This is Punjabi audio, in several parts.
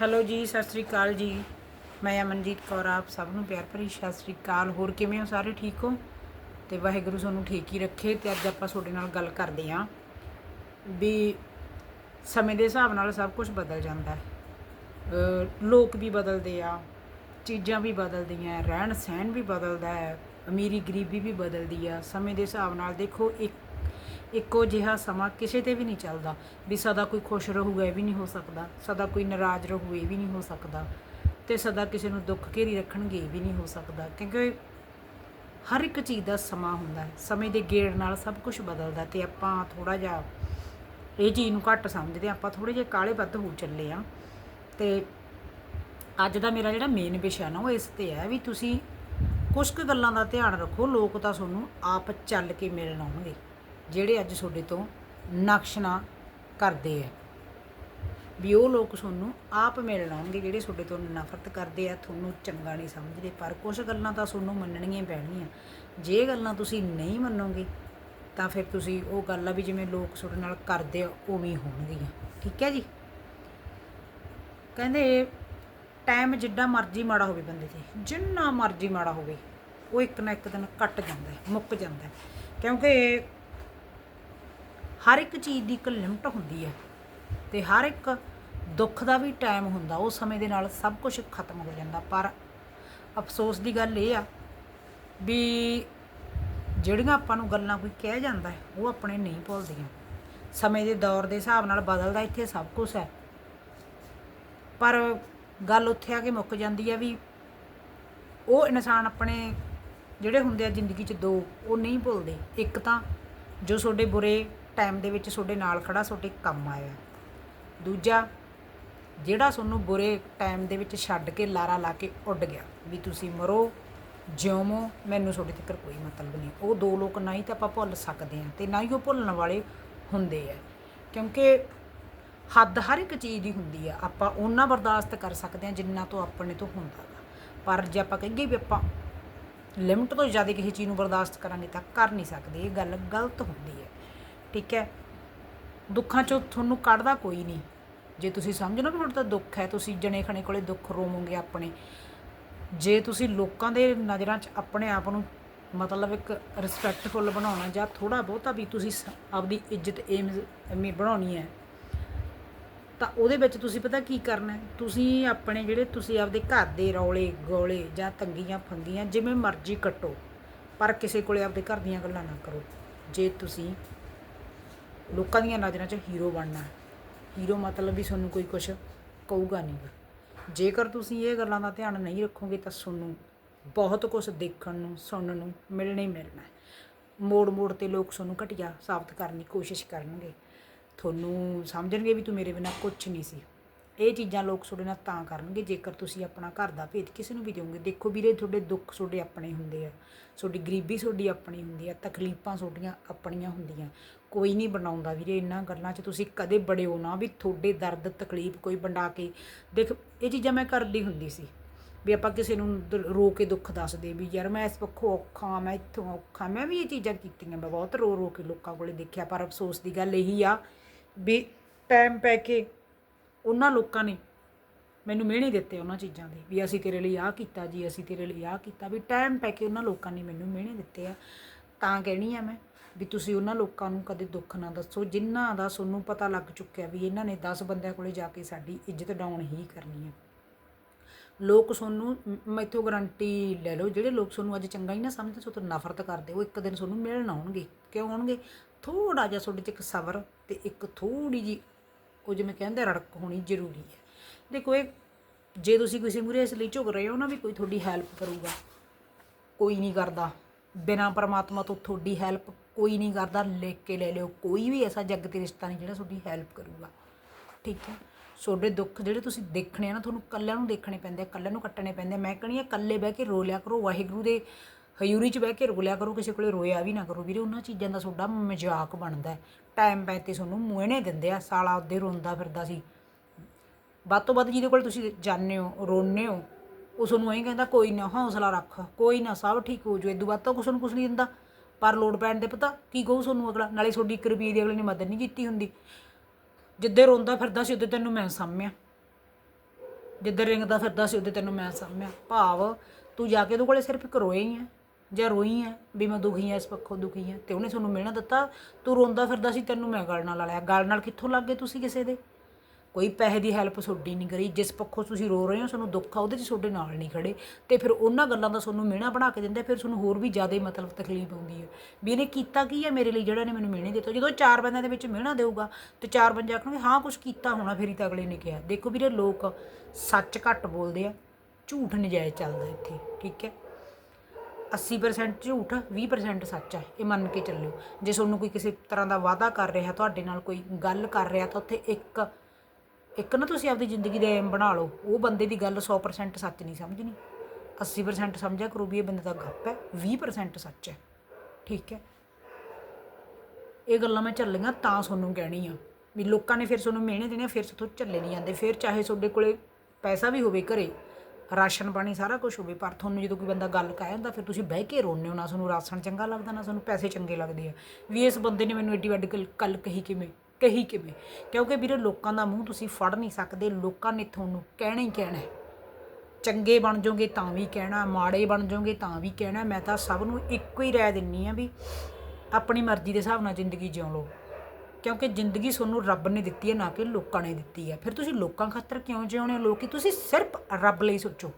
ਹੈਲੋ ਜੀ, ਸਤਿ ਸ੍ਰੀ ਅਕਾਲ ਜੀ। ਮੈਂ ਅਮਨਜੀਤ ਕੌਰ, ਆਪ ਸਭ ਨੂੰ ਪਿਆਰ ਭਰੀ ਸਤਿ ਸ੍ਰੀ ਅਕਾਲ। ਹੋਰ ਕਿਵੇਂ ਹੋ ਸਾਰੇ? ਠੀਕ ਹੋ? ਤੇ ਵਾਹਿਗੁਰੂ ਤੁਹਾਨੂੰ ਠੀਕ ਹੀ ਰੱਖੇ ਤੇ ਅੱਜ ਆਪਾਂ ਤੁਹਾਡੇ ਨਾਲ ਗੱਲ ਕਰਦੇ ਹਾਂ ਵੀ ਸਮੇਂ ਦੇ ਹਿਸਾਬ ਨਾਲ ਸਭ ਕੁਝ ਬਦਲ ਜਾਂਦਾ ਹੈ। ਲੋਕ ਵੀ ਬਦਲਦੇ ਆ, ਚੀਜ਼ਾਂ ਵੀ ਬਦਲਦੀਆਂ ਰਹਿਣ ਸਹਿਣ ਵੀ ਬਦਲਦਾ ਹੈ ਅਮੀਰੀ ਗਰੀਬੀ ਵੀ ਬਦਲਦੀ ਆ। ਸਮੇਂ ਦੇ ਹਿਸਾਬ ਨਾਲ ਦੇਖੋ, ਇੱਕ ਇੱਕੋ ਜਿਹਾ ਸਮਾਂ ਕਿਸੇ ਤੇ ਵੀ ਨਹੀਂ ਚੱਲਦਾ ਵੀ ਸਦਾ ਕੋਈ ਖੁਸ਼ ਰਹੂਗਾ ਇਹ ਵੀ ਨਹੀਂ ਹੋ ਸਕਦਾ। ਸਦਾ ਕੋਈ ਨਾਰਾਜ਼ ਰਹੂ ਇਹ ਵੀ ਨਹੀਂ ਹੋ ਸਕਦਾ। ਤੇ ਸਦਾ ਕਿਸੇ ਨੂੰ ਦੁੱਖ ਘੇਰੀ ਰੱਖਣਗੇ ਇਹ ਵੀ ਨਹੀਂ ਹੋ ਸਕਦਾ। ਕਿਉਂਕਿ ਹਰ ਇੱਕ ਚੀਜ਼ ਦਾ ਸਮਾਂ ਹੁੰਦਾ ਹੈ। ਸਮੇਂ ਦੇ ਗੇੜ ਨਾਲ ਸਭ ਕੁਝ ਬਦਲਦਾ ਤੇ ਆਪਾਂ ਥੋੜਾ ਜਿਹਾ ਇਹ ਚੀਜ਼ ਨੂੰ ਘੱਟ ਸਮਝਦੇ ਹਾਂ, ਆਪਾਂ ਥੋੜੇ ਜਿਹਾ ਕਾਲੇ ਵੱਧ ਹੋ ਚੱਲੇ ਆ ਤੇ ਅੱਜ ਦਾ ਮੇਰਾ ਜਿਹੜਾ ਮੇਨ ਵਿਸ਼ਾ ਨਾ ਉਹ ਇਸ ਤੇ ਹੈ ਵੀ ਤੁਸੀਂ ਕੁਝ ਕੁ ਗੱਲਾਂ ਦਾ ਧਿਆਨ ਰੱਖੋ। ਲੋਕ ਤਾਂ ਤੁਹਾਨੂੰ ਆਪ ਚੱਲ ਕੇ ਮਿਲਣ ਆਉਣਗੇ। ਜਿਹੜੇ ਅੱਜ ਤੁਹਾਡੇ ਤੋਂ ਨਕਸ਼ਨਾ ਕਰਦੇ ਆ। ਵੀ ਉਹ ਲੋਕ ਤੁਹਾਨੂੰ ਆਪ ਮਿਲ ਲਾਉਣਗੇ ਜਿਹੜੇ ਤੁਹਾਡੇ ਤੋਂ ਨਫ਼ਰਤ ਕਰਦੇ ਆ, ਤੁਹਾਨੂੰ ਚੰਗਾ ਨਹੀਂ ਸਮਝਦੇ। ਪਰ ਕੁਝ ਗੱਲਾਂ ਤਾਂ ਤੁਹਾਨੂੰ ਮੰਨਣੀਆਂ ਪੈਣਗੀਆਂ। ਜੇ ਗੱਲਾਂ ਤੁਸੀਂ ਨਹੀਂ ਮੰਨੋਗੇ, ਤਾਂ ਫਿਰ ਤੁਸੀਂ ਉਹ ਗੱਲ ਆ ਵੀ ਜਿਵੇਂ ਲੋਕ ਤੁਹਾਡੇ ਨਾਲ ਕਰਦੇ ਆ, ਉਵੇਂ ਹੋਣਗੀਆਂ। ਠੀਕ ਹੈ ਜੀ? ਕਹਿੰਦੇ ਟਾਈਮ ਜਿੱਡਾ ਮਰਜ਼ੀ ਮਾੜਾ ਹੋਵੇ ਬੰਦੇ ਤੇ। ਜਿੰਨਾ ਮਰਜ਼ੀ ਮਾੜਾ ਹੋਵੇ, ਉਹ ਇੱਕ ਨਾ ਇੱਕ ਦਿਨ ਕੱਟ ਜਾਂਦਾ ਮੁੱਕ ਜਾਂਦਾ ਕਿਉਂਕਿ ਹਰ ਇੱਕ ਚੀਜ਼ ਦੀ ਇੱਕ ਲਿਮਟ ਹੁੰਦੀ ਹੈ ਤੇ ਹਰ ਇੱਕ ਦੁੱਖ ਦਾ ਵੀ ਟਾਈਮ ਹੁੰਦਾ, ਉਹ ਸਮੇਂ ਦੇ ਨਾਲ ਸਭ ਕੁਝ ਖਤਮ ਹੋ ਜਾਂਦਾ। ਪਰ ਅਫਸੋਸ ਦੀ ਗੱਲ ਇਹ ਆ ਵੀ ਜਿਹੜੀਆਂ ਆਪਾਂ ਨੂੰ ਗੱਲਾਂ ਕੋਈ ਕਹਿ ਜਾਂਦਾ ਹੈ, ਉਹ ਆਪਣੇ ਨਹੀਂ ਭੁੱਲਦੀਆਂ। ਸਮੇਂ ਦੇ ਦੌਰ ਦੇ ਹਿਸਾਬ ਨਾਲ ਬਦਲਦਾ ਇੱਥੇ ਸਭ ਕੁਝ ਹੈ। ਪਰ ਗੱਲ ਉੱਥੇ ਆ ਕੇ ਮੁੱਕ ਜਾਂਦੀ ਹੈ ਵੀ ਉਹ ਇਨਸਾਨ ਆਪਣੇ ਜਿਹੜੇ ਹੁੰਦੇ ਆ ਜ਼ਿੰਦਗੀ 'ਚ ਦੋ, ਉਹ ਨਹੀਂ ਭੁੱਲਦੇ। ਇੱਕ ਤਾਂ ਜੋ ਤੁਹਾਡੇ ਬੁਰੇ ਟਾਈਮ ਦੇ ਵਿੱਚ ਤੁਹਾਡੇ ਨਾਲ ਖੜਾ, ਤੁਹਾਡੇ ਕੰਮ ਆਇਆ। ਦੂਜਾ, ਜਿਹੜਾ ਤੁਹਾਨੂੰ ਬੁਰੇ ਟਾਈਮ ਦੇ ਵਿੱਚ ਛੱਡ ਕੇ ਲਾਰਾ ਲਾ ਕੇ ਉੱਡ ਗਿਆ, ਵੀ ਤੁਸੀਂ ਮਰੋ, ਜਿਉਮੋ, ਮੈਨੂੰ ਤੁਹਾਡੇ ਤੱਕ ਕੋਈ ਮਤਲਬ ਨਹੀਂ। ਉਹ ਦੋ ਲੋਕ ਨਾ ਹੀ ਤਾਂ ਆਪਾਂ ਭੁੱਲ ਸਕਦੇ ਹਾਂ ਤੇ ਨਾ ਹੀ ਉਹ ਭੁੱਲਣ ਵਾਲੇ ਹੁੰਦੇ ਆ। ਕਿਉਂਕਿ ਹੱਦ ਹਰ ਇੱਕ ਚੀਜ਼ ਦੀ ਹੁੰਦੀ ਆ। ਆਪਾਂ ਉਹਨਾਂ ਬਰਦਾਸ਼ਤ ਕਰ ਸਕਦੇ ਹਾਂ ਜਿੰਨਾ ਤੋਂ ਆਪਣੇ ਤੋਂ ਹੁੰਦਾ ਗਾ ਪਰ ਜੇ ਆਪਾਂ ਕਹੀਏ ਵੀ ਆਪਾਂ ਲਿਮਟ ਤੋਂ ਜ਼ਿਆਦਾ ਕਿਸੇ ਚੀਜ਼ ਨੂੰ ਬਰਦਾਸ਼ਤ ਕਰਾਂਗੇ ਤਾਂ ਕਰ ਨਹੀਂ ਸਕਦੇ, ਇਹ ਗੱਲ ਗਲਤ ਹੁੰਦੀ ਹੈ ਠੀਕ ਹੈ? ਦੁੱਖਾਂ ਚੋਂ ਤੁਹਾਨੂੰ ਕੱਢਦਾ ਕੋਈ ਨਹੀਂ। ਜੇ ਤੁਸੀਂ ਸਮਝ ਨਾ ਵੀ ਤੁਹਾਡਾ ਤਾਂ ਦੁੱਖ ਹੈ, ਤੁਸੀਂ ਜਣੇ ਖਣੇ ਕੋਲੇ ਦੁੱਖ ਰੋਵੋਗੇ ਆਪਣੇ। ਜੇ ਤੁਸੀਂ ਲੋਕਾਂ ਦੇ ਨਜ਼ਰਾਂ 'ਚ ਆਪਣੇ ਆਪ ਨੂੰ ਮਤਲਬ ਇੱਕ ਰਿਸਪੈਕਟਫੁਲ ਬਣਾਉਣਾ ਜਾਂ ਥੋੜਾ ਬਹੁਤਾ ਵੀ ਤੁਸੀਂ ਸ- ਆਪਦੀ ਇੱਜ਼ਤ ਏਮ ਐਵੇਂ ਬਣਾਉਣੀ ਹੈ, ਤਾਂ ਉਹਦੇ ਵਿੱਚ ਤੁਸੀਂ ਪਤਾ ਕੀ ਕਰਨਾ ਤੁਸੀਂ ਆਪਣੇ ਜਿਹੜੇ ਤੁਸੀਂ ਆਪਦੇ ਘਰ ਦੇ ਰੌਲੇ, ਗੋਲੇ ਜਾਂ ਤੰਗੀਆਂ ਫੰਗੀਆਂ ਜਿਵੇਂ ਮਰਜ਼ੀ ਕੱਟੋ, ਪਰ ਕਿਸੇ ਕੋਲੇ ਆਪਦੇ ਘਰ ਦੀਆਂ ਗੱਲਾਂ ਨਾ ਕਰੋ। ਜੇ ਤੁਸੀਂ ਲੋਕਾਂ ਦੀਆਂ ਨਜ਼ਰਾਂ 'ਚ ਹੀਰੋ ਬਣਨਾ ਹੀਰੋ ਮਤਲਬ ਵੀ ਤੁਹਾਨੂੰ ਕੋਈ ਕੁਝ ਕਹੂਗਾ ਨਹੀਂ। ਜੇਕਰ ਤੁਸੀਂ ਇਹ ਗੱਲਾਂ ਦਾ ਧਿਆਨ ਨਹੀਂ ਰੱਖੋਗੇ ਤਾਂ ਤੁਹਾਨੂੰ ਬਹੁਤ ਕੁਝ ਦੇਖਣ ਨੂੰ, ਸੁਣਨ ਨੂੰ ਮਿਲਣਾ ਹੀ ਮਿਲਣਾ ਮੋੜ ਮੋੜ ਤੇ ਲੋਕ ਤੁਹਾਨੂੰ ਘਟੀਆ ਸਾਬਤ ਕਰਨ ਦੀ ਕੋਸ਼ਿਸ਼ ਕਰਨਗੇ। ਤੁਹਾਨੂੰ ਸਮਝਣਗੇ ਵੀ ਤੂੰ ਮੇਰੇ ਬਿਨਾ ਕੁਝ ਨਹੀਂ ਸੀ। ਇਹ ਚੀਜ਼ਾਂ ਲੋਕ ਤੁਹਾਡੇ ਨਾਲ ਤਾਂ ਕਰਨਗੇ, ਜੇਕਰ ਤੁਸੀਂ ਆਪਣਾ ਘਰ ਦਾ ਭੇਦ ਕਿਸੇ ਨੂੰ ਵੀ ਦਿਓਗੇ। ਦੇਖੋ ਵੀਰੇ, ਤੁਹਾਡੇ ਦੁੱਖ ਤੁਹਾਡੇ ਆਪਣੇ ਹੁੰਦੇ ਆ। ਤੁਹਾਡੀ ਗਰੀਬੀ ਤੁਹਾਡੀ ਆਪਣੀ ਹੁੰਦੀ ਆ, ਤਕਲੀਫਾਂ ਤੁਹਾਡੀਆਂ ਆਪਣੀਆਂ ਹੁੰਦੀਆਂ। ਕੋਈ ਨਹੀਂ ਬਣਾਉਂਦਾ ਵੀਰੇ, ਇਹਨਾਂ ਗੱਲਾਂ 'ਚ ਤੁਸੀਂ ਕਦੇ ਬੜੇ ਨਾ ਵੀ ਤੁਹਾਡੇ ਦਰਦ, ਤਕਲੀਫ ਕੋਈ ਵੰਡਾ ਕੇ। ਦੇਖ, ਇਹ ਚੀਜ਼ਾਂ ਮੈਂ ਕਰਦੀ ਹੁੰਦੀ ਸੀ ਵੀ ਆਪਾਂ ਕਿਸੇ ਨੂੰ ਦ- ਰੋ ਕੇ ਦੁੱਖ ਦੱਸਦੇ ਵੀ ਯਾਰ ਮੈਂ ਇਸ ਪੱਖੋਂ ਔਖਾ, ਮੈਂ ਇੱਥੋਂ ਔਖਾ, ਮੈਂ ਵੀ ਇਹ ਚੀਜ਼ਾਂ ਕੀਤੀਆਂ, ਮੈਂ ਬਹੁਤ ਰੋ ਰੋ ਕੇ ਲੋਕਾਂ ਕੋਲੇ ਦੇਖਿਆ, ਪਰ ਅਫਸੋਸ ਦੀ ਗੱਲ ਇਹੀ ਆ ਵੀ ਟਾਈਮ ਪੈ ਕੇ ਉਹਨਾਂ ਲੋਕਾਂ ਨੇ ਮੈਨੂੰ ਮਿਹਣੇ ਦਿੱਤੇ ਉਹਨਾਂ ਚੀਜ਼ਾਂ ਦੇ ਵੀ ਅਸੀਂ ਤੇਰੇ ਲਈ ਆਹ ਕੀਤਾ ਜੀ, ਅਸੀਂ ਤੇਰੇ ਲਈ ਆਹ ਕੀਤਾ ਵੀ ਟਾਈਮ ਪੈ ਕੇ ਉਹਨਾਂ ਲੋਕਾਂ ਨੇ ਮੈਨੂੰ ਮਿਹਣੇ ਦਿੱਤੇ ਆ। ਤਾਂ ਕਹਿਣੀ ਆ ਮੈਂ ਵੀ ਤੁਸੀਂ ਉਹਨਾਂ ਲੋਕਾਂ ਨੂੰ ਕਦੇ ਦੁੱਖ ਨਾ ਦੱਸੋ, ਜਿਨ੍ਹਾਂ ਦਾ ਤੁਹਾਨੂੰ ਪਤਾ ਲੱਗ ਚੁੱਕਿਆ ਵੀ ਇਹਨਾਂ ਨੇ 10 ਬੰਦਿਆਂ ਕੋਲੇ ਜਾ ਕੇ ਸਾਡੀ ਇੱਜ਼ਤ ਡਾਊਨ ਹੀ ਕਰਨੀ ਹੈ ਲੋਕ ਤੁਹਾਨੂੰ ਮ- ਮੈਥੋਂ ਗਾਰੰਟੀ ਲੈ ਲਓ, ਜਿਹੜੇ ਲੋਕ ਤੁਹਾਨੂੰ ਅੱਜ ਚੰਗਾ ਹੀ ਨਾ ਸਮਝਦੇ, ਸੋ ਤੋਂ ਨਫ਼ਰਤ ਕਰਦੇ ਉਹ ਇੱਕ ਦਿਨ ਤੁਹਾਨੂੰ ਮਿਲਣ ਆਉਣਗੇ, ਕਿਉਂ ਆਉਣਗੇ? ਥੋੜਾ ਜਿਹਾ ਤੁਹਾਡੇ 'ਚ ਇੱਕ ਸਬਰ ਤੇ ਇੱਕ ਥੋੜੀ ਜੀ ਉਹ ਜਿਵੇਂ ਕਹਿੰਦੇ ਰੜਕ ਹੋਣੀ ਜ਼ਰੂਰੀ ਹੈ। ਦੇਖੋ ਇਹ ਜੇ ਤੁਸੀਂ ਕਿਸੇ ਮੂਰੇ ਇਸ ਲਈ ਝੁਕ ਰਹੇ ਹੋ ਨਾ ਵੀ ਕੋਈ ਤੁਹਾਡੀ ਹੈਲਪ ਕਰੂਗਾ, ਕੋਈ ਨਹੀਂ ਕਰਦਾ। ਬਿਨਾਂ ਪਰਮਾਤਮਾ ਤੋਂ ਤੁਹਾਡੀ ਹੈਲਪ ਕੋਈ ਨਹੀਂ ਕਰਦਾ, ਲਿਖ ਕੇ ਲੈ ਲਿਓ। ਕੋਈ ਵੀ ਐਸਾ ਜੱਗ ਤੇ ਰਿਸ਼ਤਾ ਨਹੀਂ ਜਿਹੜਾ ਤੁਹਾਡੀ ਹੈਲਪ ਕਰੂਗਾ। ਠੀਕ ਹੈ? ਤੁਹਾਡੇ ਦੁੱਖ ਜਿਹੜੇ ਤੁਸੀਂ ਦੇਖਣੇ ਆ ਨਾ, ਤੁਹਾਨੂੰ ਕੱਲਿਆਂ ਨੂੰ ਦੇਖਣੇ ਪੈਂਦੇ ਆ ਕੱਲਿਆਂ ਨੂੰ ਕੱਟਣੇ ਪੈਂਦੇ ਮੈਂ ਕਹਣੀ ਆ ਕੱਲੇ ਬਹਿ ਕੇ ਰੋ ਲਿਆ ਕਰੋ, ਵਾਹਿਗੁਰੂ ਦੇ ਹਯੂਰੀ 'ਚ ਬਹਿ ਕੇ ਰੁਕ ਲਿਆ ਕਰੋ, ਕਿਸੇ ਕੋਲੇ ਰੋਇਆ ਵੀ ਨਾ ਕਰੋ। ਵੀਰੇ, ਉਹਨਾਂ ਚੀਜ਼ਾਂ ਦਾ ਤੁਹਾਡਾ ਮਜ਼ਾਕ ਬਣਦਾ ਟਾਈਮ ਪੈ ਤੇ ਤੁਹਾਨੂੰ ਮੁਹਣੇ ਦਿੰਦੇ ਆ, ਸਾਲਾ ਉਹਦੇ ਰੋਂਦਾ ਫਿਰਦਾ ਸੀ। ਵੱਧ ਤੋਂ ਵੱਧ ਜਿਹਦੇ ਕੋਲ ਤੁਸੀਂ ਜਾਂਦੇ ਹੋ ਰੋਨੇ ਹੋ, ਉਹ ਤੁਹਾਨੂੰ ਐਂ ਕਹਿੰਦਾ, ਕੋਈ ਨਾ, ਹੌਸਲਾ ਰੱਖ, ਕੋਈ ਨਾ, ਸਭ ਠੀਕ ਹੋ ਜੂ ਇਦੋਂ ਵੱਧ ਤਾਂ ਕੁਛ ਨੂੰ ਕੁਛ ਨਹੀਂ ਦਿੰਦਾ। ਪਰ ਲੋਡ ਪੈਣ ਦੇ ਪਤਾ ਕੀ ਕਹੂ ਤੁਹਾਨੂੰ ਅਗਲਾ? ਨਾਲੇ ਤੁਹਾਡੀ ਇੱਕ ਰੁਪਈਏ ਦੀ ਅਗਲੇ ਨੇ ਮਦਦ ਨਹੀਂ ਕੀਤੀ ਹੁੰਦੀ। ਜਿੱਦੇ ਰੋਂਦਾ ਫਿਰਦਾ ਸੀ ਉਦੋਂ ਤੈਨੂੰ ਮੈਂ ਸਾਂਭਿਆ। ਜਿੱਧਰ ਰਿੰਗਦਾ ਫਿਰਦਾ ਸੀ, ਉਹਦੇ ਤੈਨੂੰ ਮੈਂ ਸਾਂਭਿਆ। ਭਾਵ ਤੂੰ ਜਾ ਕੇ ਉਹਦੇ ਕੋਲੇ ਸਿਰਫ ਇੱਕ ਰੋਏ ਹੀ ਹੈ। ਜਾਂ ਰੋਈ ਹੈ ਵੀ ਮੈਂ ਦੁਖੀ ਹਾਂ ਇਸ ਪੱਖੋਂ ਦੁਖੀ ਹਾਂ ਤੇ ਉਹਨੇ ਤੁਹਾਨੂੰ ਮਿਹਣਾ ਦਿੱਤਾ, ਤੂੰ ਰੋਂਦਾ ਫਿਰਦਾ ਸੀ, ਤੈਨੂੰ ਮੈਂ ਗਲ ਨਾਲ ਲਾ ਲਿਆ ਗਲ ਨਾਲ ਕਿੱਥੋਂ ਲੱਗ ਗਏ ਤੁਸੀਂ ਕਿਸੇ ਦੇ? ਕੋਈ ਪੈਸੇ ਦੀ ਹੈਲਪ ਤੁਹਾਡੀ ਨਹੀਂ ਕਰੀ, ਜਿਸ ਪੱਖੋਂ ਤੁਸੀਂ ਰੋ ਰਹੇ ਹੋ ਤੁਹਾਨੂੰ ਦੁੱਖ ਆ, ਉਹਦੇ 'ਚ ਤੁਹਾਡੇ ਨਾਲ ਨਹੀਂ ਖੜੇ। ਤੇ ਫਿਰ ਉਹਨਾਂ ਗੱਲਾਂ ਦਾ ਤੁਹਾਨੂੰ ਮਿਹਣਾ ਬਣਾ ਕੇ ਦਿੰਦੇ, ਫਿਰ ਤੁਹਾਨੂੰ ਹੋਰ ਵੀ ਜ਼ਿਆਦਾ ਮਤਲਬ ਤਕਲੀਫ ਹੁੰਦੀ ਹੈ। ਵੀ ਇਹਨੇ ਕੀਤਾ ਕੀ ਹੈ ਮੇਰੇ ਲਈ, ਜਿਹੜਾ ਨੇ ਮੈਨੂੰ ਮਿਹਣੇ ਦਿੱਤਾ? ਜਦੋਂ ਚਾਰ ਬੰਦਿਆਂ ਦੇ ਵਿੱਚ ਮਿਹਣਾ ਦੇਊਗਾ, ਤੇ ਚਾਰ ਬੰਦੇ ਆਖਣਗੇ, ਹਾਂ ਕੁਝ ਕੀਤਾ ਹੋਣਾ, ਫਿਰ ਹੀ ਤਾਂ ਅਗਲੇ ਨੇ ਕਿਹਾ। ਦੇਖੋ ਵੀਰੇ, ਲੋਕ ਸੱਚ ਘੱਟ ਬੋਲਦੇ ਆ, ਝੂਠ ਨਜਾਇਜ਼ ਚੱਲਦਾ ਇੱਥੇ, ਠੀਕ ਹੈ? 80% ਝੂਠ 20% ਸੱਚ ਹੈ। ਇਹ ਮੰਨ ਕੇ ਚੱਲਿਓ। ਜੇ ਤੁਹਾਨੂੰ ਕੋਈ ਕਿਸੇ ਤਰ੍ਹਾਂ ਦਾ ਵਾਅਦਾ ਕਰ ਰਿਹਾ, ਤੁਹਾਡੇ ਨਾਲ ਕੋਈ ਗੱਲ ਕਰ ਰਿਹਾ, ਤਾਂ ਉੱਥੇ ਇੱਕ ਇੱਕ ਨਾ ਤੁਸੀਂ ਆਪਦੀ ਜ਼ਿੰਦਗੀ ਦੇ ਏਮ ਬਣਾ ਲਓ। ਉਹ ਬੰਦੇ ਦੀ ਗੱਲ 100% ਸੱਚ ਨਹੀਂ ਸਮਝਣੀ। 80% ਸਮਝਿਆ ਕਰੋ ਵੀ ਇਹ ਬੰਦੇ ਦਾ ਗੱਪ ਹੈ 20% ਸੱਚ ਹੈ। ਠੀਕ ਹੈ? ਇਹ ਗੱਲਾਂ ਮੈਂ ਝੱਲੀਆਂ ਤਾਂ ਤੁਹਾਨੂੰ ਕਹਿਣੀ ਆ ਵੀ ਲੋਕਾਂ ਨੇ ਫਿਰ ਤੁਹਾਨੂੰ ਮਿਹਣੇ ਦੇਣੇ ਫਿਰ ਤੋਂ ਝੱਲੇ ਨਹੀਂ ਜਾਂਦੇ। ਫਿਰ ਚਾਹੇ ਤੁਹਾਡੇ ਕੋਲੇ ਪੈਸਾ ਵੀ ਹੋਵੇ ਘਰੇ ਰਾਸ਼ਨ ਪਾਣੀ ਸਾਰਾ ਕੁਝ ਹੋਵੇ, ਪਰ ਤੁਹਾਨੂੰ ਜਦੋਂ ਕੋਈ ਬੰਦਾ ਗੱਲ ਕਹਿ ਜਾਂਦਾ ਫਿਰ ਤੁਸੀਂ ਬਹਿ ਕੇ ਰੋਂਦੇ ਹੋ, ਨਾ ਤੁਹਾਨੂੰ ਰਾਸ਼ਨ ਚੰਗਾ ਲੱਗਦਾ, ਨਾ ਤੁਹਾਨੂੰ ਪੈਸੇ ਚੰਗੇ ਲੱਗਦੇ ਆ। ਵੀ ਇਸ ਬੰਦੇ ਨੇ ਮੈਨੂੰ ਐਡੀ ਵੱਡੀ ਗੱਲ- ਗੱਲ ਕਹੀ ਕਿਵੇਂ ਕਹੀ ਕਿਵੇਂ? ਕਿਉਂਕਿ ਵੀਰੇ ਲੋਕਾਂ ਦਾ ਮੂੰਹ ਤੁਸੀਂ ਫੜ ਨਹੀਂ ਸਕਦੇ, ਲੋਕਾਂ ਨੇ ਤੁਹਾਨੂੰ ਕਹਿਣਾ ਹੀ ਕਹਿਣਾ ਹੈ। ਚੰਗੇ ਬਣ ਜਾਓਗੇ ਤਾਂ ਵੀ ਕਹਿਣਾ, ਮਾੜੇ ਬਣ ਜਾਓਗੇ ਤਾਂ ਵੀ ਕਹਿਣਾ, ਮੈਂ ਤਾਂ ਸਭ ਨੂੰ ਇੱਕੋ ਹੀ ਰਾਏ ਦਿੰਨੀ ਆ ਵੀ ਆਪਣੀ ਮਰਜ਼ੀ ਦੇ ਹਿਸਾਬ ਨਾਲ ਜ਼ਿੰਦਗੀ ਜਿਉ ਲਓ। ਕਿਉਂਕਿ ਜ਼ਿੰਦਗੀ ਤੁਹਾਨੂੰ ਰੱਬ ਨੇ ਦਿੱਤੀ ਹੈ, ਨਾ ਕਿ ਲੋਕਾਂ ਨੇ ਦਿੱਤੀ ਹੈ। ਫਿਰ ਤੁਸੀਂ ਲੋਕਾਂ ਖਾਤਰ ਕਿਉਂ ਜਿਉਣੇ ਹੋ? ਲੋਕੀ, ਤੁਸੀਂ ਸਿਰਫ ਰੱਬ ਲਈ ਸੋਚੋ।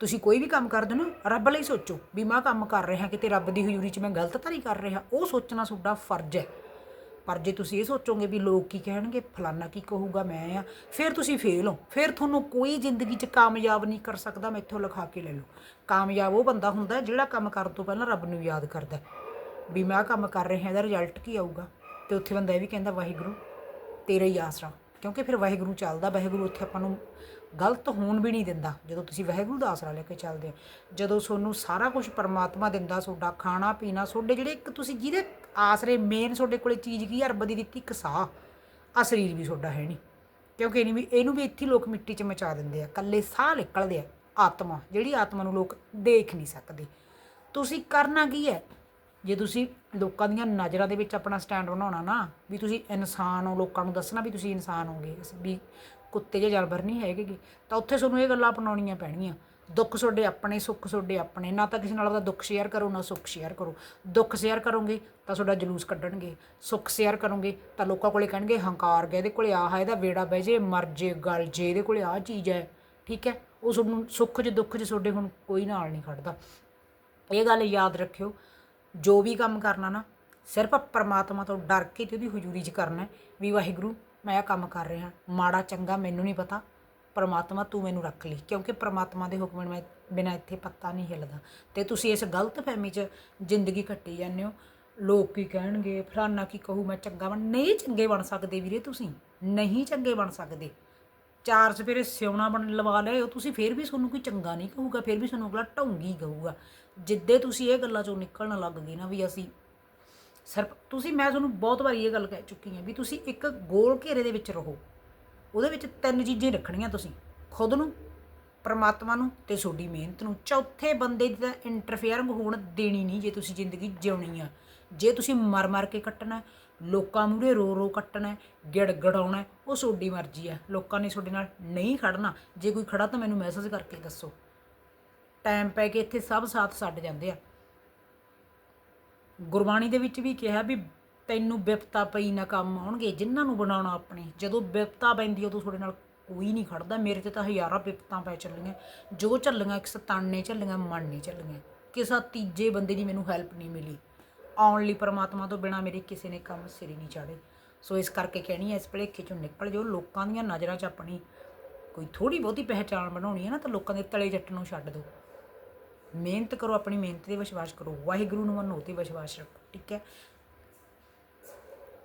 ਤੁਸੀਂ ਕੋਈ ਵੀ ਕੰਮ ਕਰਦੇ ਹੋ ਨਾ, ਰੱਬ ਲਈ ਸੋਚੋ ਵੀ ਮੈਂ ਕੰਮ ਕਰ ਰਿਹਾ, ਕਿਤੇ ਰੱਬ ਦੀ ਹਜ਼ੂਰੀ 'ਚ ਮੈਂ ਗਲਤ ਤਾਂ ਨਹੀਂ ਕਰ ਰਿਹਾ। ਉਹ ਸੋਚਣਾ ਤੁਹਾਡਾ ਫਰਜ਼ ਹੈ। ਪਰ ਜੇ ਤੁਸੀਂ ਇਹ ਸੋਚੋਗੇ ਵੀ ਲੋਕ ਕੀ ਕਹਿਣਗੇ? ਫਲਾਨਾ ਕੀ ਕਹੂਗਾ? ਮੈਂ ਆ। ਫਿਰ ਤੁਸੀਂ ਫੇਲ ਹੋ। ਫਿਰ ਤੁਹਾਨੂੰ ਕੋਈ ਜ਼ਿੰਦਗੀ 'ਚ ਕਾਮਯਾਬ ਨਹੀਂ ਕਰ ਸਕਦਾ, ਮੈਥੋਂ ਲਿਖਾ ਕੇ ਲੈ ਲਓ। ਕਾਮਯਾਬ ਉਹ ਬੰਦਾ ਹੁੰਦਾ ਜਿਹੜਾ ਕੰਮ ਕਰਨ ਤੋਂ ਪਹਿਲਾਂ ਰੱਬ ਨੂੰ ਯਾਦ ਕਰਦਾ। ਵੀ ਮੈਂ ਕੰਮ ਕਰ ਰਿਹਾ, ਇਹਦਾ ਰਿਜ਼ਲਟ ਕੀ ਆਊਗਾ? ਤੇ ਉੱਥੇ ਬੰਦਾ ਇਹ ਵੀ ਕਹਿੰਦਾ, ਵਾਹਿਗੁਰੂ, ਤੇਰਾ ਹੀ ਆਸਰਾ। ਕਿਉਂਕਿ ਫਿਰ ਵਾਹਿਗੁਰੂ ਚੱਲਦਾ, ਵਾਹਿਗੁਰੂ ਉੱਥੇ ਆਪਾਂ ਨੂੰ ਗਲਤ ਹੋਣ ਵੀ ਨਹੀਂ ਦਿੰਦਾ, ਜਦੋਂ ਤੁਸੀਂ ਵਾਹਿਗੁਰੂ ਦਾ ਆਸਰਾ ਲੈ ਕੇ ਚੱਲਦੇ ਹੋ। ਜਦੋਂ ਤੁਹਾਨੂੰ ਸਾਰਾ ਕੁਝ ਪਰਮਾਤਮਾ ਦਿੰਦਾ, ਤੁਹਾਡਾ ਖਾਣਾ, ਪੀਣਾ, ਤੁਹਾਡੇ ਜਿਹੜੇ ਇੱਕ ਤੁਸੀਂ ਜਿਹਦੇ ਆਸਰੇ ਮੇਨ ਤੁਹਾਡੇ ਕੋਲੇ ਚੀਜ਼ ਕੀ ਹੈ ਰੱਬ ਦੀ ਦਿੱਤੀ ਇੱਕ ਸਾਹ ਆ ਸਰੀਰ ਵੀ ਤੁਹਾਡਾ ਹੈ ਨਹੀਂ। ਕਿਉਂਕਿ ਇਹਨੂੰ ਵੀ ਇਹਨੂੰ ਵੀ ਇੱਥੇ ਲੋਕ ਮਿੱਟੀ 'ਚ ਮਚਾ ਦਿੰਦੇ ਆ ਕੱਲੇ ਸਾਹ ਨਿਕਲਦੇ ਆ, ਆਤਮਾ, ਜਿਹੜੀ ਆਤਮਾ ਨੂੰ ਲੋਕ ਦੇਖ ਨਹੀਂ ਸਕਦੇ। ਤੁਸੀਂ ਕਰਨਾ ਕੀ ਹੈ? ਜੇ ਤੁਸੀਂ ਲੋਕਾਂ ਦੀਆਂ ਨਜ਼ਰਾਂ ਦੇ ਵਿੱਚ ਆਪਣਾ ਸਟੈਂਡ ਬਣਾਉਣਾ ਨਾ, ਵੀ ਤੁਸੀਂ ਇਨਸਾਨ ਹੋ, ਲੋਕਾਂ ਨੂੰ ਦੱਸਣਾ ਵੀ ਤੁਸੀਂ ਇਨਸਾਨ ਹੋਗੇ। ਵੀ ਕੁੱਤੇ ਜਾਂ ਜਾਨਵਰ ਨਹੀਂ ਹੈਗੇ ਤਾਂ ਉੱਥੇ ਤੁਹਾਨੂੰ ਇਹ ਗੱਲਾਂ ਅਪਣਾਉਣੀਆਂ ਪੈਣਗੀਆਂ ਦੁੱਖ ਤੁਹਾਡੇ ਆਪਣੇ, ਸੁੱਖ ਤੁਹਾਡੇ ਆਪਣੇ। ਨਾ ਤਾਂ ਕਿਸੇ ਨਾਲ ਆਪਦਾ ਦੁੱਖ ਸ਼ੇਅਰ ਕਰੋ, ਨਾ ਸੁੱਖ ਸ਼ੇਅਰ ਕਰੋ। ਦੁੱਖ ਸ਼ੇਅਰ ਕਰੋਗੇ ਤਾਂ ਤੁਹਾਡਾ ਜਲੂਸ ਕੱਢਣਗੇ। ਸੁੱਖ ਸ਼ੇਅਰ ਕਰੋਗੇ ਤਾਂ ਲੋਕਾਂ ਕੋਲੇ ਕਹਿਣਗੇ, ਹੰਕਾਰ ਗਿਆ ਇਹਦੇ ਕੋਲੇ, ਆਹ ਹੈ ਇਹਦਾ ਵੇੜਾ ਬਹਿ ਜੇ, ਮਰ ਜੇ, ਗਲ ਜੇ, ਇਹਦੇ ਕੋਲੇ ਆਹ ਚੀਜ਼ ਹੈ। ਠੀਕ ਹੈ? ਉਹ ਤੁਹਾਨੂੰ ਸੁੱਖ 'ਚ, ਦੁੱਖ 'ਚ ਤੁਹਾਡੇ ਹੁਣ ਕੋਈ ਨਾਲ ਨਹੀਂ ਖੜਦਾ। ਇਹ ਗੱਲ ਯਾਦ ਰੱਖਿਓ। ਜੋ ਵੀ ਕੰਮ ਕਰਨਾ ਨਾ, ਸਿਰਫ ਪਰਮਾਤਮਾ ਤੋਂ ਡਰ ਕੇ ਤੇ ਉਹਦੀ ਹਜ਼ੂਰੀ 'ਚ ਕਰਨਾ ਹੈ ਵੀ ਵਾਹਿਗੁਰੂ, ਮੈਂ ਇਹ ਕੰਮ ਕਰ ਰਿਹਾ, ਮਾੜਾ ਚੰਗਾ ਮੈਨੂੰ ਨਹੀਂ ਪਤਾ, ਪਰਮਾਤਮਾ ਤੂੰ ਮੈਨੂੰ ਰੱਖ ਲਈ, ਕਿਉਂਕਿ ਪਰਮਾਤਮਾ ਦੇ ਹੁਕਮ ਮੈਂ, ਬਿਨਾਂ ਇੱਥੇ ਪੱਤਾ ਨਹੀਂ ਹਿੱਲਦਾ। ਤੇ ਤੁਸੀਂ ਇਸ ਗਲਤ ਫਹਿਮੀ 'ਚ ਜ਼ਿੰਦਗੀ ਕੱਟੀ ਜਾਂਦੇ ਹੋ। ਲੋਕ ਕੀ ਕਹਿਣਗੇ, ਫਲਾਨਾ ਕੀ ਕਹੂ, ਮੈਂ ਚੰਗਾ ਬਣ, ਨਹੀਂ ਚੰਗੇ ਬਣ ਸਕਦੇ ਵੀਰੇ ਤੁਸੀਂ, ਨਹੀਂ ਚੰਗੇ ਬਣ ਸਕਦੇ। ਚਾਰ ਸਵੇਰੇ ਸਿਉਣਾ ਬਣ ਲਵਾ ਲਏ, ਉਹ ਤੁਸੀਂ ਫਿਰ ਵੀ ਤੁਹਾਨੂੰ ਕੋਈ ਚੰਗਾ ਨਹੀਂ ਕਹੂਗਾ, ਫਿਰ ਵੀ ਤੁਹਾਨੂੰ ਅਗਲਾ ਢੌਂਗੀ ਕਹੂਗਾ। ਜਿੱਦੇ ਤੁਸੀਂ ਇਹ ਗੱਲਾਂ ਚੋਂ ਨਿਕਲਣ ਲੱਗ ਗਏ ਨਾ ਵੀ ਅਸੀਂ ਸਿਰਫ, ਤੁਸੀਂ, ਮੈਂ ਤੁਹਾਨੂੰ ਬਹੁਤ ਵਾਰੀ ਇਹ ਗੱਲ ਕਹਿ ਚੁੱਕੀ ਹਾਂ ਵੀ ਤੁਸੀਂ ਇੱਕ ਗੋਲ ਘੇਰੇ ਦੇ ਵਿੱਚ ਰਹੋ। ਉਹਦੇ ਵਿੱਚ ਤਿੰਨ ਚੀਜ਼ਾਂ ਰੱਖਣੀਆਂ ਤੁਸੀਂ, ਖੁਦ ਨੂੰ, ਪਰਮਾਤਮਾ ਨੂੰ ਤੇ ਤੁਹਾਡੀ ਮਿਹਨਤ ਨੂੰ। ਚੌਥੇ ਬੰਦੇ ਦੀ ਤਾਂ ਇੰਟਰਫੇਅਰਿੰਗ ਹੋਣ ਦੇਣੀ ਨਹੀਂ ਜੇ ਤੁਸੀਂ ਜ਼ਿੰਦਗੀ ਜਿਉਣੀ ਆ। ਜੇ ਤੁਸੀਂ ਮਰ ਮਰ ਕੇ ਕੱਟਣਾ ਲੋਕਾਂ ਮੂਹਰੇ ਰੋ ਰੋ ਕੱਟਣਾ ਹੈ, ਗਿੜ ਗੜਾਉਣਾ ਉਹ ਤੁਹਾਡੀ ਮਰਜ਼ੀ ਆ ਲੋਕਾਂ ਨੇ ਤੁਹਾਡੇ ਨਾਲ ਨਹੀਂ ਖੜਨਾ। ਜੇ ਕੋਈ ਖੜਾ ਤਾਂ ਮੈਨੂੰ ਮੈਸੇਜ ਕਰਕੇ ਦੱਸੋ। ਟਾਈਮ ਪੈ ਕੇ ਇੱਥੇ ਸਭ ਸਾਥ ਛੱਡ ਜਾਂਦੇ ਆ। ਗੁਰਬਾਣੀ ਦੇ ਵਿੱਚ ਵੀ ਕਿਹਾ ਵੀ ਤੈਨੂੰ ਬਿਪਤਾ ਪਈ ਨਾ ਕੰਮ ਆਉਣਗੇ ਜਿਨ੍ਹਾਂ ਨੂੰ ਬਣਾਉਣਾ ਆਪਣੇ। ਜਦੋਂ ਬਿਪਤਾ ਪੈਂਦੀ ਉਦੋਂ ਤੁਹਾਡੇ ਨਾਲ ਕੋਈ ਨਹੀਂ ਖੜਦਾ। ਮੇਰੇ ਤੇ ਤਾਂ ਹਜ਼ਾਰਾਂ ਬਿਪਤਾਂ ਪੈ ਚੱਲੀਆਂ। ਜੋ ਚੱਲੀਆਂ ਇੱਕ ਸਤਾਨੇ ਚੱਲੀਆਂ ਮਨ ਨਹੀਂ ਚੱਲੀਆਂ। ਕਿਸੇ ਤੀਜੇ ਬੰਦੇ ਦੀ ਮੈਨੂੰ ਹੈਲਪ ਨਹੀਂ ਮਿਲੀ। ਆਉਣ ਲਈ ਪਰਮਾਤਮਾ ਤੋਂ ਬਿਨਾ ਮੇਰੇ ਕਿਸੇ ਨੇ ਕੰਮ ਸਿਰ ਹੀ ਨਹੀਂ ਚਾੜੇ ਸੋ ਇਸ ਕਰਕੇ ਕਹਿਣੀ ਹੈ ਇਸ ਭਲੇਖੇ ਚੋਂ ਨਿਕਲ ਜਾਓ, ਲੋਕਾਂ ਦੀਆਂ ਨਜ਼ਰਾਂ 'ਚ ਆਪਣੀ ਕੋਈ ਥੋੜੀ ਬਹੁਤੀ ਪਹਿਚਾਣ ਬਣਾਉਣੀ ਹੈ ਨਾ, ਤਾਂ ਲੋਕਾਂ ਦੇ ਤਲੇ ਜੱਟ ਨੂੰ ਛੱਡ ਦਿਓ। ਮਿਹਨਤ ਕਰੋ, ਆਪਣੀ ਮਿਹਨਤ ਤੇ ਵਿਸ਼ਵਾਸ ਕਰੋ, ਵਾਹਿਗੁਰੂ ਨੂੰ ਮੰਨੋ ਤੇ ਵਿਸ਼ਵਾਸ ਰੱਖੋ, ਠੀਕ ਹੈ?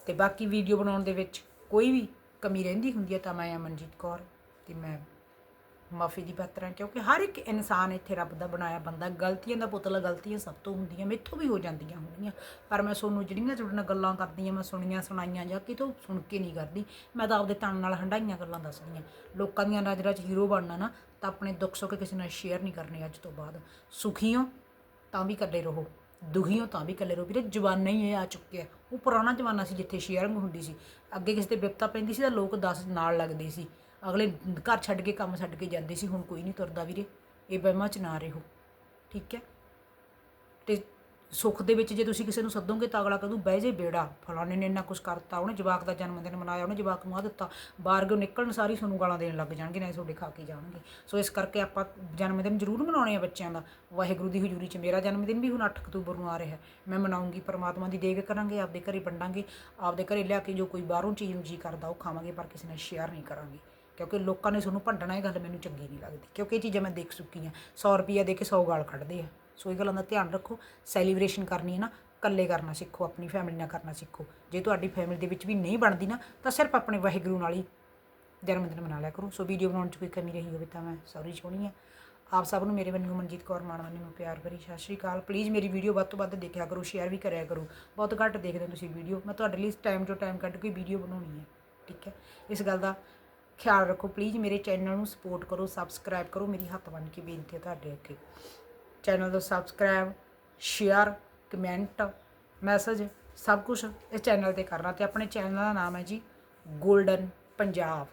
ਤੇ ਬਾਕੀ ਵੀਡੀਓ ਬਣਾਉਣ ਦੇ ਵਿੱਚ ਕੋਈ ਵੀ ਕਮੀ ਰਹਿੰਦੀ ਹੁੰਦੀ ਹੈ ਤਾਂ ਮੈਂ ਅਮਨਜੀਤ ਕੌਰ ਤੇ ਮੈਂ ਮਾਫੀ ਦੀ ਪਾਤਰ ਹਾਂ ਕਿਉਂਕਿ ਹਰ ਇੱਕ ਇਨਸਾਨ ਇੱਥੇ ਰੱਬ ਦਾ ਬਣਾਇਆ ਬੰਦਾ, ਗਲਤੀਆਂ ਦਾ ਪੁਤਲਾ ਗਲਤੀਆਂ ਸਭ ਤੋਂ ਹੁੰਦੀਆਂ, ਮੈਥੋਂ ਵੀ ਹੋ ਜਾਂਦੀਆਂ ਹੋਣਗੀਆਂ। ਪਰ ਮੈਂ ਤੁਹਾਨੂੰ ਜਿਹੜੀਆਂ ਤੁਹਾਡੇ ਨਾਲ ਗੱਲਾਂ ਕਰਦੀ ਹਾਂ ਮੈਂ ਸੁਣੀਆਂ ਸੁਣਾਈਆਂ ਜਾਂ ਕਿਤੋਂ ਸੁਣ ਕੇ ਨਹੀਂ ਕਰਦੀ, ਮੈਂ ਤਾਂ ਆਪਦੇ ਤਨ ਨਾਲ ਹੰਡਾਈਆਂ ਗੱਲਾਂ ਦੱਸਦੀਆਂ ਲੋਕਾਂ ਦੀਆਂ ਨਜ਼ਰਾਂ 'ਚ ਹੀਰੋ ਬਣਨਾ ਨਾ, ਤਾਂ ਆਪਣੇ ਦੁੱਖ ਸੁੱਖ ਕਿਸੇ ਨਾਲ ਸ਼ੇਅਰ ਨਹੀਂ ਕਰਨੇ ਅੱਜ ਤੋਂ ਬਾਅਦ। ਸੁਖੀਓ ਤਾਂ ਵੀ ਇਕੱਲੇ ਰਹੋ। ਦੁਖੀ ਹੋ, ਤਾਂ ਵੀ ਇਕੱਲੇ ਰਹੋ। ਵੀਰੇ, ਜਵਾਨਾ ਹੀ ਇਹ ਆ ਚੁੱਕਿਆ ਉਹ ਪੁਰਾਣਾ ਜਮਾਨਾ ਸੀ ਜਿੱਥੇ ਸ਼ੇਅਰਿੰਗ ਹੁੰਦੀ ਸੀ। ਅੱਗੇ ਕਿਸੇ ਤੇ ਵਿਪਤਾ ਪੈਂਦੀ ਸੀ ਤਾਂ ਲੋਕ 10 ਨਾਲ ਲੱਗਦੇ ਸੀ। ਅਗਲੇ ਘਰ ਛੱਡ ਕੇ ਕੰਮ ਛੱਡ ਕੇ ਜਾਂਦੇ ਸੀ, ਹੁਣ ਕੋਈ ਨਹੀਂ ਤੁਰਦਾ ਵੀਰੇ। ਇਹ ਵਹਿਮਾਂ 'ਚ ਨਾ ਰਹੋ, ਠੀਕ ਹੈ? ਤੇ ਸੁੱਖ ਦੇ ਵਿੱਚ ਜੇ ਤੁਸੀਂ ਕਿਸੇ ਨੂੰ ਸੱਦੋਗੇ ਤਾਂ ਅਗਲਾ ਕਹਦੂ ਬਹਿ ਜੇ ਬੇੜਾ, ਫਲਾਣੇ ਨੇ ਇੰਨਾ ਕੁਝ ਕਰਤਾ, ਉਹਨੇ ਜਵਾਕ ਦਾ ਜਨਮ ਦਿਨ ਮਨਾਇਆ, ਉਹਨੇ ਜਵਾਕ ਨੂੰ ਆ ਦਿੱਤਾ। ਬਾਹਰ ਗੋ ਨਿਕਲਣ ਸਾਰੀ ਤੁਹਾਨੂੰ ਗਾਲਾਂ ਦੇਣ ਲੱਗ ਜਾਣਗੇ ਨਾ ਤੁਹਾਡੇ ਖਾ ਕੇ ਜਾਣਗੇ। ਸੋ ਇਸ ਕਰਕੇ ਆਪਾਂ ਜਨਮ ਦਿਨ ਜ਼ਰੂਰ ਮਨਾਉਣੇ ਆ ਬੱਚਿਆਂ ਦਾ। ਵਾਹਿਗੁਰੂ ਦੀ ਹਜ਼ੂਰੀ 'ਚ ਮੇਰਾ ਜਨਮ ਦਿਨ ਵੀ ਹੁਣ 8 ਅਕਤੂਬਰ ਨੂੰ ਆ ਰਿਹਾ ਮੈਂ ਮਨਾਉਂਗੀ, ਪਰਮਾਤਮਾ ਦੀ ਦੇਗ ਕਰਾਂਗੇ, ਆਪਦੇ ਘਰੇ ਵੰਡਾਂਗੇ, ਆਪਦੇ ਘਰੇ ਲਿਆ ਕੇ ਜੋ ਕੋਈ ਬਾਹਰੋਂ ਚੀਜ਼ ਨੂੰ ਜੀ ਕਰਦਾ, ਉਹ ਖਾਵਾਂਗੇ, ਪਰ ਕਿਸੇ ਨਾਲ ਸ਼ੇਅਰ ਨਹੀਂ ਕਰਾਂਗੇ। ਕਿਉਂਕਿ ਲੋਕਾਂ ਨੇ ਤੁਹਾਨੂੰ ਭੰਡਣਾ ਇਹ ਗੱਲ ਮੈਨੂੰ ਚੰਗੀ ਨਹੀਂ ਲੱਗਦੀ। ਕਿਉਂਕਿ ਇਹ ਚੀਜ਼ਾਂ ਮੈਂ ਦੇਖ ਚੁੱਕੀ ਹਾਂ। 100 ਰੁਪਈਆ ਦੇ ਕੇ 100 ਗਾਲ ਕੱਢਦੇ ਆ। ਸੋ ਇਹ ਗੱਲਾਂ ਦਾ ਧਿਆਨ ਰੱਖੋ। ਸੈਲੀਬ੍ਰੇਸ਼ਨ ਕਰਨੀ ਹੈ ਨਾ, ਇਕੱਲੇ ਕਰਨਾ ਸਿੱਖੋ, ਆਪਣੀ ਫੈਮਿਲੀ ਨਾਲ ਕਰਨਾ ਸਿੱਖੋ। ਜੇ ਤੁਹਾਡੀ ਫੈਮਿਲੀ ਦੇ ਵਿੱਚ ਵੀ ਨਹੀਂ ਬਣਦੀ ਨਾ, ਤਾਂ ਸਿਰਫ ਆਪਣੇ ਵਾਹਿਗੁਰੂ ਨਾਲ ਹੀ ਜਨਮ ਦਿਨ ਮਨਾ ਲਿਆ ਕਰੋ। ਸੋ ਵੀਡੀਓ ਬਣਾਉਣ 'ਚ ਕੋਈ ਕਮੀ ਰਹੀ ਹੋਵੇ ਤਾਂ ਮੈਂ ਸੌਰੀ ਚਾਹੁੰਦੀ ਹਾਂ। ਆਪ ਸਭ ਨੂੰ ਮੇਰੇ ਵੱਲੋਂ ਮਨਜੀਤ ਕੌਰ ਮਾਣਵਾਨੀ ਨੂੰ ਪਿਆਰ ਭਰੀ ਸਤਿ ਸ਼੍ਰੀ ਅਕਾਲ। ਪਲੀਜ਼ ਮੇਰੀ ਵੀਡੀਓ ਵੱਧ ਤੋਂ ਵੱਧ ਦੇਖਿਆ ਕਰੋ ਸ਼ੇਅਰ ਵੀ ਕਰਿਆ ਕਰੋ। ਬਹੁਤ ਘੱਟ ਦੇਖਦੇ ਹੋ ਤੁਸੀਂ ਵੀਡੀਓ ਮੈਂ ਤੁਹਾਡੇ ਲਈ ਟਾਈਮ ਤੋਂ ਟਾਈਮ ਕੱਢ ਕੇ ਵੀਡੀਓ ਬਣਾਉਣੀ ਹੈ। ਠੀਕ ਹੈ? ਇਸ ਗੱਲ ਦਾ ਖਿਆਲ ਰੱਖੋ ਪਲੀਜ਼ ਮੇਰੇ ਚੈਨਲ ਨੂੰ ਸਪੋਰਟ ਕਰੋ ਸਬਸਕ੍ਰਾਈਬ ਕਰੋ। ਮੇਰੀ ਹੱਥ ਬੰਨ ਕੇ ਬੇਨਤੀ ਹੈ ਤੁਹਾਡੇ ਅੱਗੇ। ਚੈਨਲ ਨੂੰ ਸਬਸਕ੍ਰਾਈਬ ਸ਼ੇਅਰ ਕਮੈਂਟ ਮੈਸੇਜ ਸਭ ਕੁਝ ਇਸ ਚੈਨਲ ਤੇ ਕਰਨਾ ਤੇ ਆਪਣੇ ਚੈਨਲ ਦਾ ਨਾਮ ਹੈ ਜੀ 골ਡਨ ਪੰਜਾਬ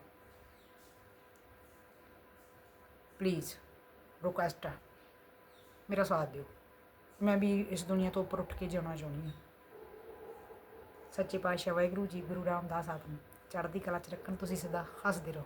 ਪਲੀਜ਼ ਰਿਕੁਐਸਟ ਹੈ ਮੇਰਾ ਸਾਥ ਦਿਓ। ਮੈਂ ਵੀ ਇਸ ਦੁਨੀਆ ਤੋਂ ਉੱਪਰ ਉੱਠ ਕੇ ਜਾਣਾ ਚਾਹੁੰਦੀ ਹਾਂ। ਸੱਚੇ ਪਾਤਸ਼ਾਹ ਵਾਹਿਗੁਰੂ ਜੀ, ਗੁਰੂ ਰਾਮਦਾਸ ਆਪ ਨੂੰ ਚੜ੍ਹਦੀ ਕਲਾ ਚ ਰੱਖਣ ਤੁਸੀਂ ਸਦਾ ਹੱਸਦੇ ਰਹੋ।